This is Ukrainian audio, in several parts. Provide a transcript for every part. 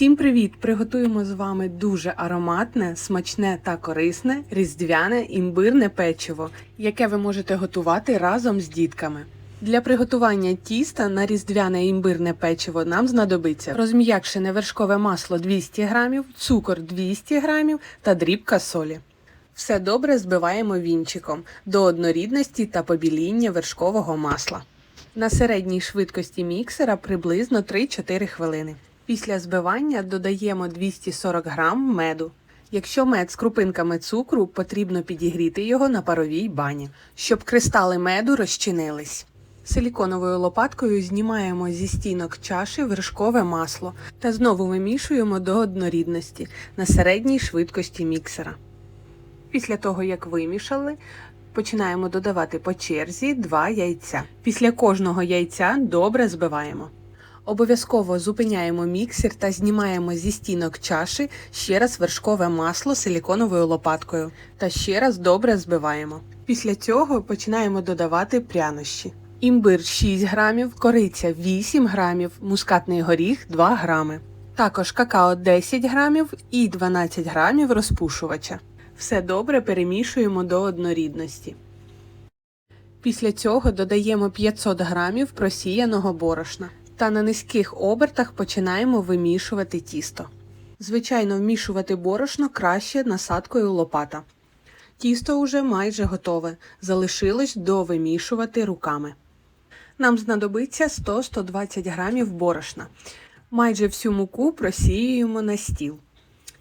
Всім привіт! Приготуємо з вами дуже ароматне, смачне та корисне різдвяне імбирне печиво, яке ви можете готувати разом з дітками. Для приготування тіста на різдвяне імбирне печиво нам знадобиться розм'якшене вершкове масло 200 г, цукор 200 г та дрібка солі. Все добре збиваємо вінчиком до однорідності та побіління вершкового масла. На середній швидкості міксера приблизно 3-4 хвилини. Після збивання додаємо 240 г меду. Якщо мед з крупинками цукру, потрібно підігріти його на паровій бані, щоб кристали меду розчинились. Силіконовою лопаткою знімаємо зі стінок чаші вершкове масло та знову вимішуємо до однорідності на середній швидкості міксера. Після того, як вимішали, починаємо додавати по черзі 2 яйця. Після кожного яйця добре збиваємо. Обов'язково зупиняємо міксер та знімаємо зі стінок чаші ще раз вершкове масло силіконовою лопаткою та ще раз добре збиваємо. Після цього починаємо додавати прянощі. Імбир 6 грамів, кориця 8 грамів, мускатний горіх 2 грами. Також какао 10 грамів і 12 грамів розпушувача. Все добре перемішуємо до однорідності. Після цього додаємо 500 грамів просіяного борошна та на низьких обертах починаємо вимішувати тісто. Звичайно, вмішувати борошно краще насадкою лопата. Тісто уже майже готове, залишилось довимішувати руками. Нам знадобиться 100-120 грамів борошна. Майже всю муку просіюємо на стіл.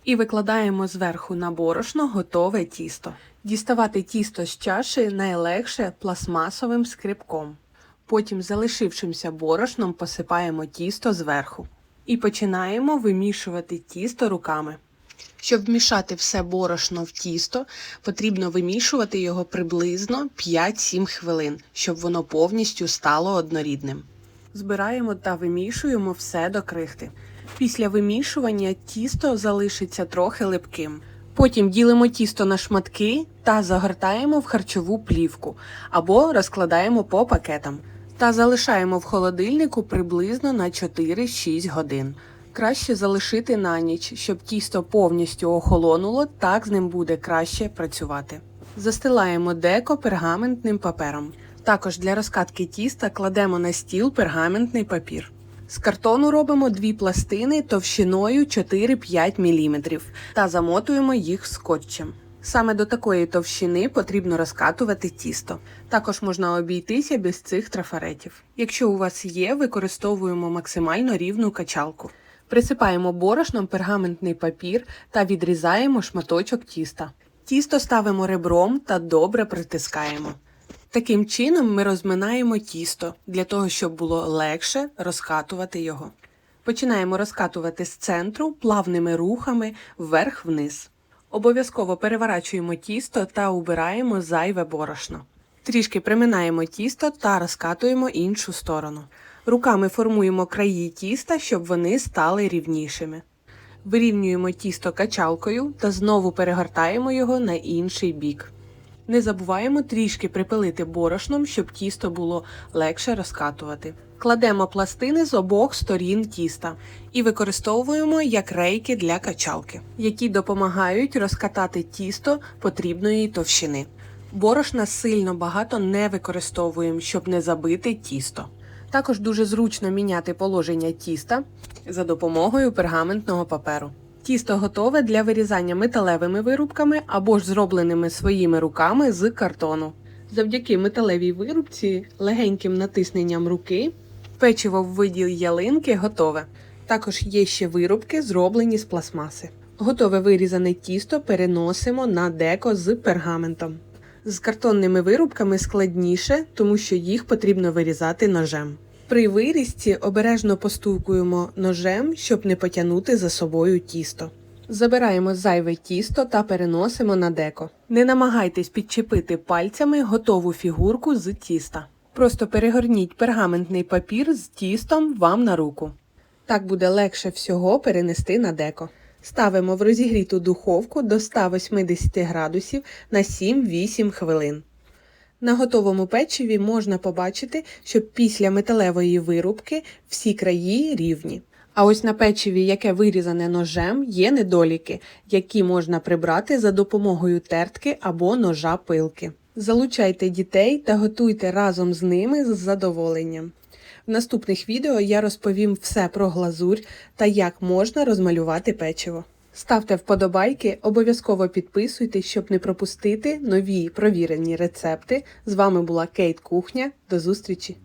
І викладаємо зверху на борошно готове тісто. Діставати тісто з чаші найлегше пластмасовим скрипком. Потім залишившимся борошном посипаємо тісто зверху. І починаємо вимішувати тісто руками. Щоб вмішати все борошно в тісто, потрібно вимішувати його приблизно 5-7 хвилин, щоб воно повністю стало однорідним. Збираємо та вимішуємо все до крихти. Після вимішування тісто залишиться трохи липким. Потім ділимо тісто на шматки та загортаємо в харчову плівку або розкладаємо по пакетам та залишаємо в холодильнику приблизно на 4-6 годин. Краще залишити на ніч, щоб тісто повністю охолонуло, так з ним буде краще працювати. Застилаємо деко пергаментним папером. Також для розкатки тіста кладемо на стіл пергаментний папір. З картону робимо дві пластини товщиною 4-5 мм та замотуємо їх скотчем. Саме до такої товщини потрібно розкатувати тісто. Також можна обійтися без цих трафаретів. Якщо у вас є, використовуємо максимально рівну качалку. Присипаємо борошном пергаментний папір та відрізаємо шматочок тіста. Тісто ставимо ребром та добре притискаємо. Таким чином ми розминаємо тісто для того, щоб було легше розкатувати його. Починаємо розкатувати з центру плавними рухами вверх-вниз. Обов'язково переворачуємо тісто та убираємо зайве борошно. Трішки приминаємо тісто та розкатуємо іншу сторону. Руками формуємо краї тіста, щоб вони стали рівнішими. Вирівнюємо тісто качалкою та знову перегортаємо його на інший бік. Не забуваємо трішки припилити борошном, щоб тісто було легше розкатувати. Кладемо пластини з обох сторін тіста і використовуємо як рейки для качалки, які допомагають розкатати тісто потрібної товщини. Борошна сильно багато не використовуємо, щоб не забити тісто. Також дуже зручно міняти положення тіста за допомогою пергаментного паперу. Тісто готове для вирізання металевими вирубками або ж зробленими своїми руками з картону. Завдяки металевій вирубці, легеньким натисненням руки, печиво в виді ялинки готове. Також є ще вирубки, зроблені з пластмаси. Готове вирізане тісто переносимо на деко з пергаментом. З картонними вирубками складніше, тому що їх потрібно вирізати ножем. При вирізці обережно постукуємо ножем, щоб не потягнути за собою тісто. Забираємо зайве тісто та переносимо на деко. Не намагайтесь підчепити пальцями готову фігурку з тіста. Просто перегорніть пергаментний папір з тістом вам на руку. Так буде легше всього перенести на деко. Ставимо в розігріту духовку до 180 градусів на 7-8 хвилин. На готовому печиві можна побачити, що після металевої вирубки всі краї рівні. А ось на печиві, яке вирізане ножем, є недоліки, які можна прибрати за допомогою тертки або ножа пилки. Залучайте дітей та готуйте разом з ними з задоволенням. В наступних відео я розповім все про глазурь та як можна розмалювати печиво. Ставте вподобайки, обов'язково підписуйтесь, щоб не пропустити нові провірені рецепти. З вами була Кейт Кухня. До зустрічі!